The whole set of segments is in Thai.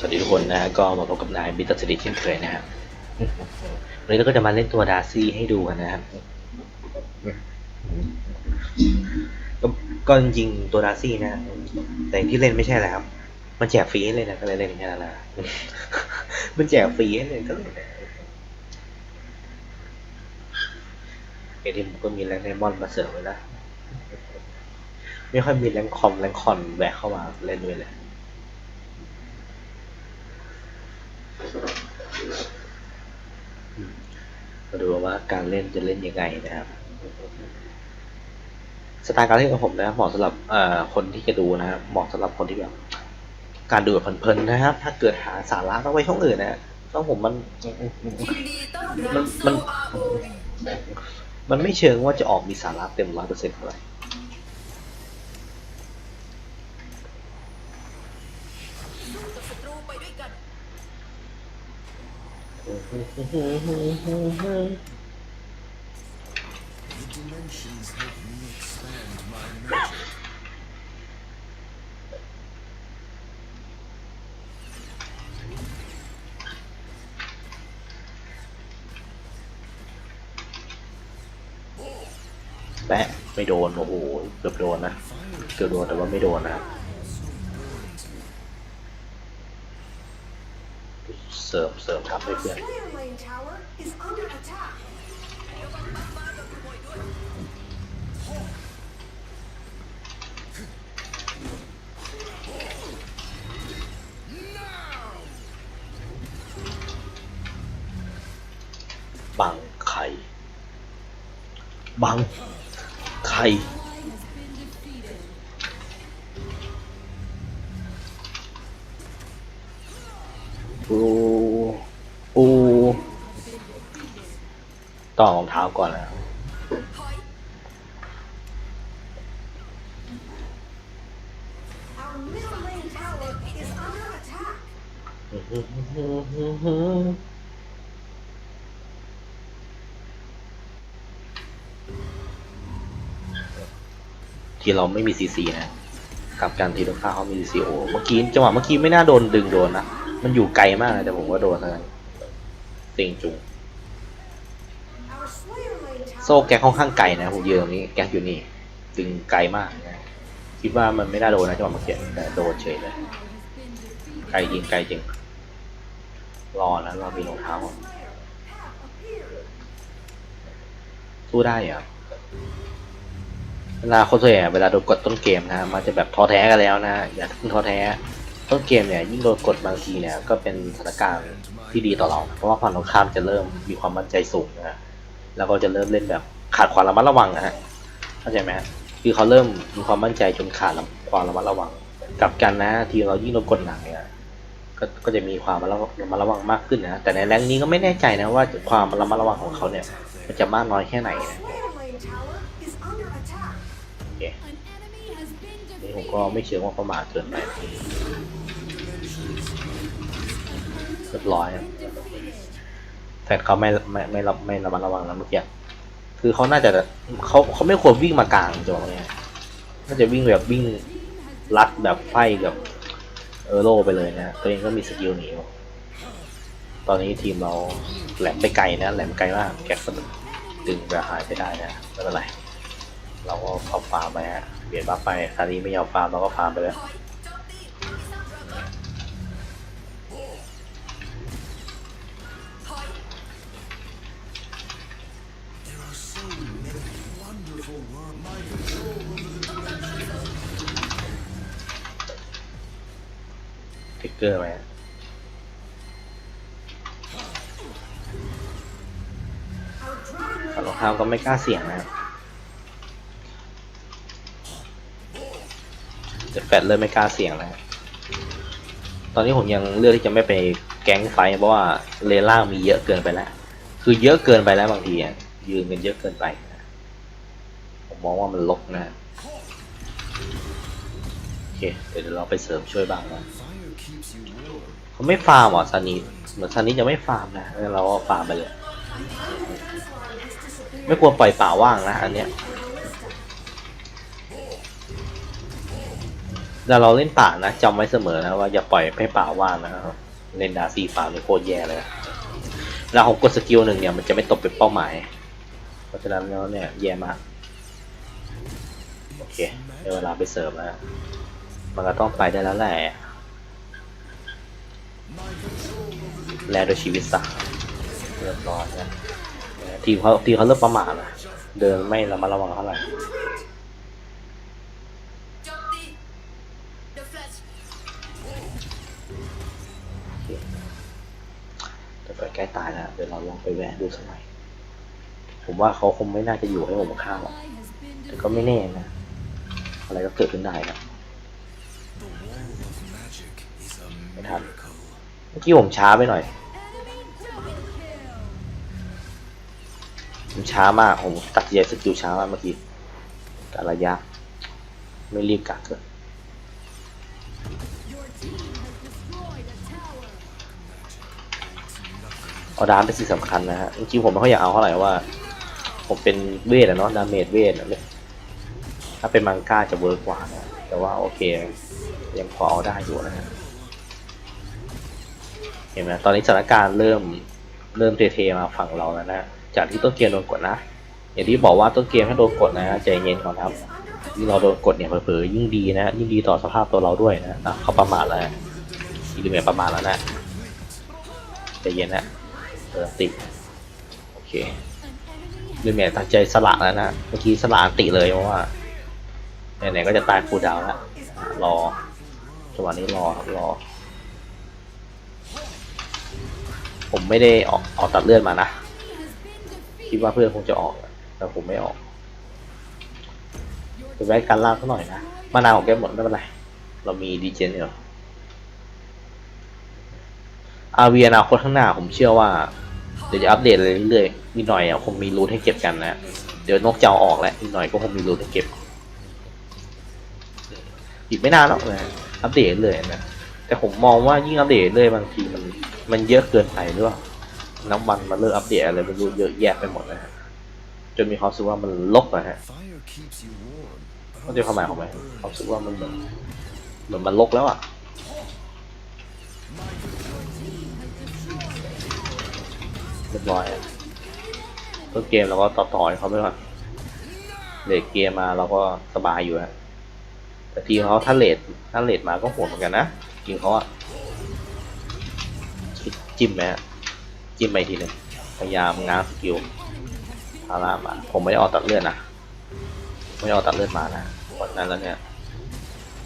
สวัสดีทุกคนนะก็มาพบกับนายบิตเตอร์สติเช่นเคยนะครับวันนี้เราก็จะมาเล่นตัวดาร์ซี่ให้ดูกันนะครับก็ก็จริงตัวดาร์ซี่นะแต่ที่เล่นไม่ใช่แล้วครับ มันแจกฟรีให้เล่นนะก็เลยเล่นแค่นั้นละมันแจกฟรีให้เล่นก็เลยเอทีมก็มีแรงไดมอนด์มาเสริมไว้แล้วไม่ค่อยมีแรงคอมแรงคอนแบกเข้ามาเล่นด้วยเลย มาดูว่า การเล่นจะเล่นยังไงนะครับสไตล์การเล่นของผมนะครับเหมาะสำหรับคนที่จะดูนะครับเหมาะสำหรับคนที่แบบการดูแบบเพลินๆนะครับ ถ้าเกิดหาสาระต้องไปช่องอื่นนะต้องผมมันมันมัน มันไม่เชิงว่าจะออกมีสาระเต็มร้อยเปอร์เซ็นต์อะไรศัตรูไปด้วยกัน dimensions help me expand my magic. แปะไม่โดน โอ้โห เกือบโดนนะ เกือบโดนแต่ว่าไม่โดนนะครับเสริมเสริมทับให้ Our เพื่อน บังไข่ปูปูต่อรองเท้าก่อนนะ Our ที่เราไม่มีซีซีนะกับกันทีลูกค้าเขามีซีซีโอเมื่อกี้จังหวะเมื่อกี้ไม่น่าโดนดึงโดนนะ มันอยู่ไกลมากนะแต่ผมว่าโดนนะเต็งจุงโซ่แกค่อนข้างไกลนะผมยืนตรงนี้แกอยู่นี่ดึงไกลมากนะคิดว่ามันไม่น่าโดนนะจังหวะเมื่อกี้แต่โดนเฉยเลยไกลจริงไกลจริงรอนะรอมีรองเท้าก่อน Slayer have appeared. สู้ได้เหรอ เวลาคนส่วนใหญ่เวลาโดนกดต้นเกมนะมันจะแบบท้อแท้กันแล้วนะอย่าเพิ่งท้อแท้ ต้นเกมเนี่ยยิ่งโดนกดบางทีเนี่ยก็เป็นสถานการณ์ที่ดีต่อเรา เพราะว่าฝั่งตรงข้ามจะเริ่มมีความมั่นใจสูงนะแล้วก็จะเริ่มเล่นแบบขาดความระมัดระวังนะฮะเข้าใจไหมคือเขาเริ่มมีความมั่นใจจนขาดความระมัดระวังกลับกันนะทีเรายิ่งโดนกดหนักเนี่ยก็ก็จะมีความระมัดระวังมากขึ้นนะแต่ในแรงนี้ก็ไม่แน่ใจนะว่าความระมัดระวังของเขาเนี่ยมันจะมากน้อยแค่ไหนนะ เคนี่ผมก็ไม่เชื่อว่าประมาทเกินไปเรียบร้อยครับแฟนเขาไม่ไม่ไม่ระไม่ระมัดระวังแล้วเมื่อกี้คือเขาน่าจะเขาเขาไม่ควรวิ่งมากลางจังหวะเนี้ยน่าจะวิ่งแบบวิ่งลัดแบบไฟกับเออโร่ไปเลยนะตัวเองก็มีสกิลหนีตอนนี้ทีมเราแหลมไปไกลนะแหลมไกลมากแกก็ดึงแบบหายไปได้นะไม่เป็นไร เราก็เอาฟาร์มไปฮะเบียดบัฟไปคราวนี้ไม่ยอมฟาร์มเราก็ฟาร์มไปเลย There are so many wonderful worlds. My control over the dimensions ทิกเกอร์ไหมฮะ Our Dragon ฝั่ง Lane ตรงข้ามก็ไม่กล้าเสี่ยงนะครับ แต่แฟดเลยไม่กล้าเสี่ยงนะฮะตอนนี้ผมยังเลือกที่จะไม่ไปแก๊งไฟเพราะว่าเลนล่างมีเยอะเกินไปแล้ว คือเยอะเกินไปแล้วบางทีอะยืนกันเยอะเกินไป ผมมองว่ามันลกนะโอเคเดี๋ยวเราไปเสริมช่วยบ้างนะเขาไม่ฟาร์มหรอซานิเหมือนซานิจะไม่ฟาร์มนะเราก็ฟาร์มไปเลย ไม่ควรปล่อยป่าว่างนะอันเนี้ย แต่เราเล่นป่านะจำไว้เสมอนะว่าอย่าปล่อยให้ป่าว่างนะครับเล่นดาซีป่านี่โคตรแย่เลยเวลาผมกดสกิลหนึ่งเนี่ยมันจะไม่ตกเป็นเป้าหมาย เพราะฉะนั้นแล้วเนี่ยแย่มากโอเคได้เวลาไปเสริมแล้วมันก็ต้องไปได้แล้วแหละแลโดวยชีวิตสักเรียบร้อยนะทีมเขาทีมเขาเริ่มประมาทนะเดินไม่ระมัดระวังเท่าไหร่ ตายแล้ว เดี๋ยวเราลองไปแวะดูสักหน่อย ผมว่าเขาคงไม่น่าจะอยู่ให้ผมฆ่าหรอกแต่ก็ไม่แน่นะ อะไรก็เกิดขึ้นได้นะ The wall of magic is a It had- miracle. เมื่อกี้ผมช้าไปหน่อย ผมช้ามาก ผมตัดสินใจสกิลช้ามากเมื่อกี้การระยะ ไม่รีบกักเกิน เอาดามเป็นสิ่งสำคัญนะฮะจริงๆผมไม่ค่อยอยากเอาเท่าไหร่ว่า ผมเป็นเวทอะเนาะดาเมจเวทอะถ้าเป็นมังก้าจะเวิร์กกว่านะแต่ว่าโอเคยังพอเอาได้อยู่นะฮะเห็นไหมตอนนี้สถานการณ์เริ่มเริ่มเทๆมาฝั่งเราแล้วนะจากที่ต้นเกมโดนกดนะอย่างที่บอกว่าต้นเกมให้โดนกดนะใจเย็นก่อนครับยิ่งเราโดนกดเนี่ยเผลอๆยิ่งดีนะยิ่งดีต่อสภาพตัวเราด้วยนะเขาประมาทแล้วอีลูเมียประมาทแล้วนะใจเย็นนะ เออติ โอเคลูเมียตั้งใจสละแล้วนะ เมื่อกี้สละอันติเลยเพราะว่าไหนๆก็จะตายคูดาวแล้วอะรอจังหวะนี้รอครับรอ ผมไม่ได้ออกออกตัดเลือดมานะคิดว่าเพื่อนคงจะออก แต่ผมไม่ออกไปแวะการล่างสักหน่อยนะมานาวของแกหมดไม่เป็นไรเรามีดีเจนเนี่อาเวีอนาคตข้างหน้าผมเชื่อว่า เดี๋ยวจะอัปเดตเรื่อยๆนิดหน่อยอะคงมีรูทให้เก็บกันนะเดี๋ยวนกเจ้าออกแล้วอีกหน่อยก็คงมีรูทให้เก็บ อีกไม่นานหรอกนะอัปเดตเรื่อยนะแต่ผมมองว่ายิ่งอัปเดตเรื่อยบางทีมันมันเยอะเกินไปหรือเปล่าน้ำมันมันเลิกอัปเดตอะไรไม่รู้เยอะแยะไปหมดนะฮะจนมีความรู้สึกว่ามันลกนะฮะ Fire keeps you warm. but เขาจความหมายของมันความรู้สึกว่ามันเหมือนเหมือนมันลกแล้วอะ เรียบร้อยอะต้นเกมเราก็ต่อต่อยเขาไปก่อนเลดเกมมาเราก็สบายอยู่ฮะแต่ทีเขาถ้าเลดถ้าเลดมาก็โหดเหมือนกันนะทีมเขาอะจิ้มไหมฮะจิ้มไปทีหนึ่งพยายามง้างสกิลพารามาผมไม่ได้ออกตัดเลือดนะไม่ได้เอาตัดเลือดมานะวันนั้นแล้วเนี่ย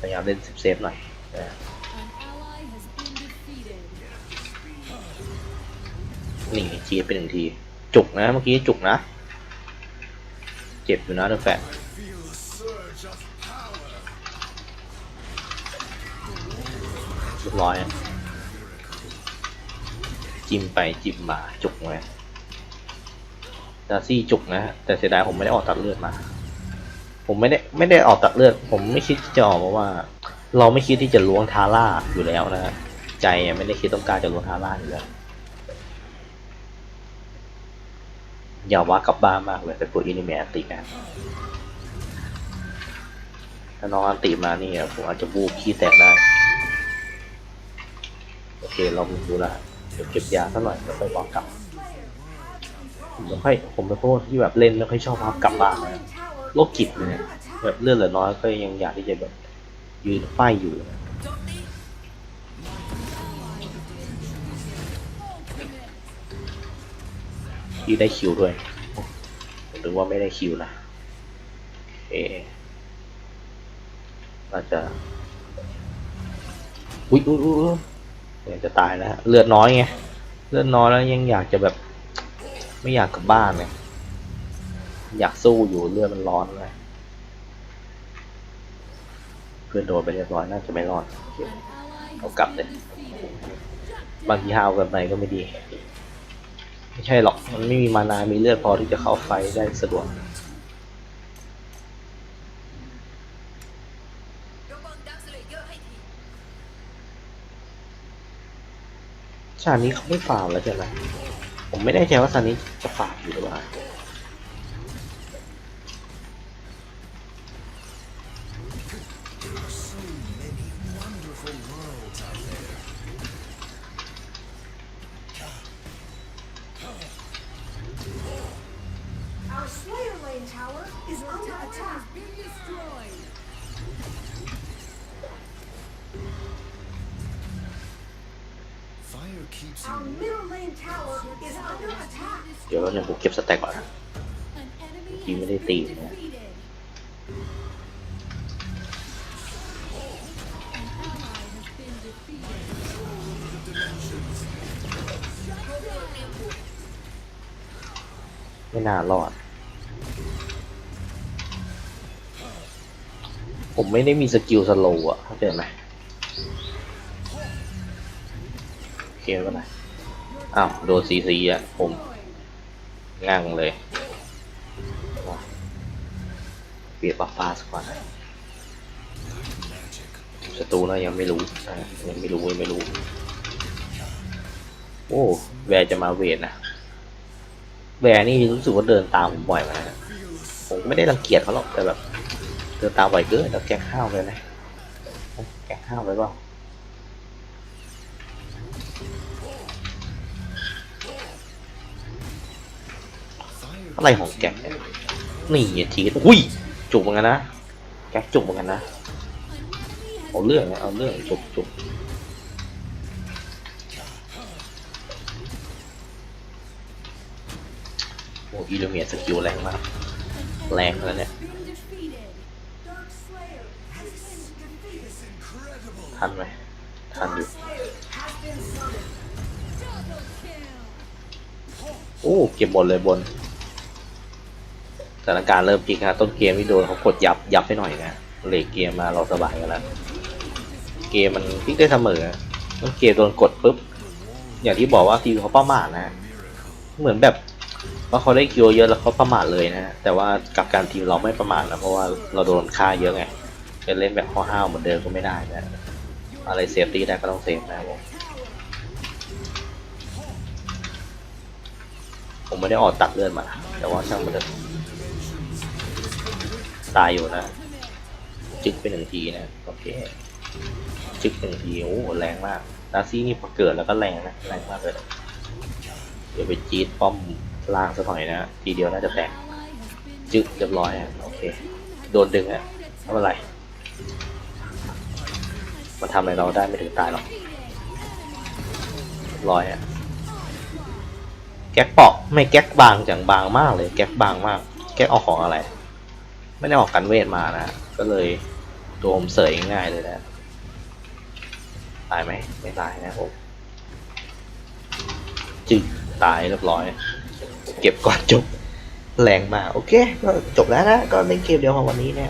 พยายามเล่นเซฟๆหน่อย นะนี่จีดไปหนึ่งที จุกนะเมื่อกี้จุกนะ เจ็บอยู่นะเดอะแฟน feel a surge of power. เรียบร้อย จิ้มไปจิ้มมาจุกไงดาซี่จุกนะแต่เสียดายผมไม่ได้ออกตัดเลือดมา ผมไม่ได้ไม่ได้ออกตัดเลือด ผมไม่คิดที่จะออกเพราะว่า เราไม่คิดที่จะล้วงทาร่าอยู่แล้วนะใจไม่ได้คิดต้องการจะล้วงทาร่าอยู่แล้ว ย่าว่ากลับบ้านมากเลยแต่ตัวอินิเมะอันตินถ้าน้องอันติมานี่ผมอาจจะบูบขี้แตกได้ โอเคเราดูลวเดี๋ยวเก็บยาสักหน่อยแล้วค่อย walk กลับ ผมไม่ค่อยผมเป็นพวกที่แบบเล่นไม่ค่อยชอบพักกลับบ้านนะโรคจิตเลยเนี่ยแบบเลือดเหลือน้อยก็ยังอยากที่จะแบบยืนป้ายอยู่นะ ที่ได้คิวด้วยผมนึกว่าไม่ได้คิวนะเอน่าจะ อุ้ยอุ้ยอุ้ยอุ๊ยจะตายแล้วเลือดน้อยไง เลือดน้อยแล้วยังอยากจะแบบ ไม่อยากกลับบ้านเลยอยากสู้อยู่เลือดมันร้อนเลยเพื่อนโดนไปเรียบร้อยน่าจะไม่รอดโอเคเอากลับเลย บางทีห้าวกันไปก็ไม่ดี ไม่ใช่หรอก มันไม่มีมานา มีเลือดพอที่จะเข้าไฟได้สะดวกสเลเยอร์ให้ทีชาตินี้เขาไม่ฝ่าแล้วใช่ไหมผมไม่แน่ใจว่าซานี้จะฝ่าอยู่หรือเปล่า ผมเดี๋ยวเราจะบุกเก็บสแต็กก่อนนะยิงไม่ได้ตีนะไม่น่ารอด ผมไม่ได้มีสกิลสโลว์อะเข้าใจไหมโอเคไม่เป็นไรอ้าว โดนซีซีอะผม งั่งเลยว้าวเปียบฟฟ้าสักก่อนศัตรูนะยังไม่รู้ยังไม่รู้ยังไม่รู้ โอ้แวร์จะมาเวทนะแวร์นี่รู้สึกว่าเดินตามผมบ่อยมากนะผมไม่ได้รังเกียจเขาหรอกแต่แบบเดินตามบ่อยเกินแต่แกงข้าวไปนะแกงข้าวไปเปล่ อะไรของแกงเนี่ยนี่ทีกันอุ้ยจุกเหมือนกันนะ แกงจุกเหมือนกันนะ เอาเรื่องนะเอาเรื่องจุกจุกโอ้อีลูเมียสกิลแรงมาก แรงแล้วเนี่ยทันไหมทันอยู่โอ้ เก็บบนเลยบนส ถานการณ์เริ่มพลิกนะต้นเกมที่โดนเขากดยับยับไปหน่อยนะเลกเกมมาเราสบายกันแล้วเกมมันพลิกได้เสมอต้นเกมโดนกดปุ๊บอย่างที่บอกว่าทีมเขาประมาทนะ เหมือนแบบว่าเขาได้คิวเยอะแล้วเขาประมาทเลยนะแต่ว่ากับการทีมเราไม่ประมาทนะเพราะว่าเราโดนฆ่าเยอะไงจะเล่นแบบข้อห้าวเหมือนเดิมก็ไม่ได้นะอะไรเซฟตี้ได้ก็ต้องเซฟนะผมผมไม่ได้ออกตัดเลือดมา แต่ว่าช่างมันเถอะ ตายอยู่นะ จึกไปหนึ่งทีนะ โอเค จึกหนึ่งที โอ้โหแรงมากดาซี่นี่พอเกิดแล้วก็แรงนะ แรงมากเลย เดี๋ยวไปจี๊ดป้อมล่างสักหน่อยนะ ทีเดียวน่าจะแตก จึกเรียบร้อยอะโอเค โดนดึงอะไม่เป็นไร มันทำอะไรเราได้ไม่ถึงตายหรอกเรียบร้อยอะแก๊กเปาะไม่แก๊กบางจังบางมากเลย แก๊กบางมาก แก๊กเอาของอะไร ไม่ได้ออกกันเวทมานะ ก็เลยตัวผมเสยง่ายเลยนะ ตายไหมไม่ตายนะผมจึงตายเรียบร้อย เก็บก่อนจบแรงมากโอเค ก็จบแล้วนะ ก็เล่นเกมเดียวของวันนี้นะ